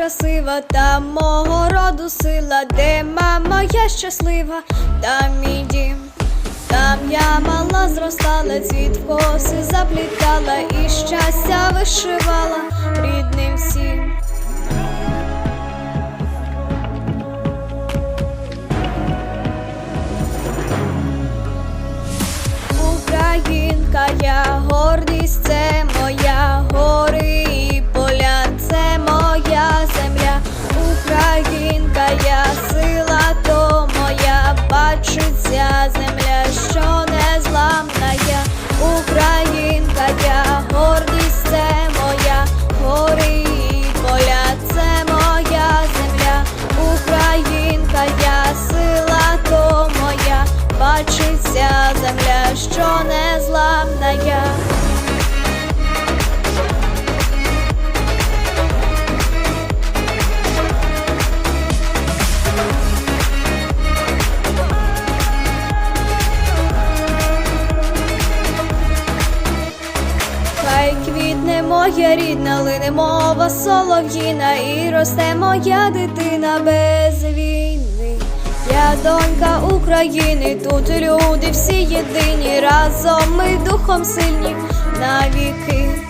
красива, та мого роду сила, де мама я щаслива, там мій дім. Там я мала зростала, цвіт коси заплітала і щастя вишивала моя рідна, лине мова солов'їна, і росте моя дитина без війни. Я донька України, тут люди всі єдині, разом ми духом сильні навіки.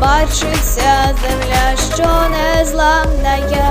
бачиться земля, що не зламна я.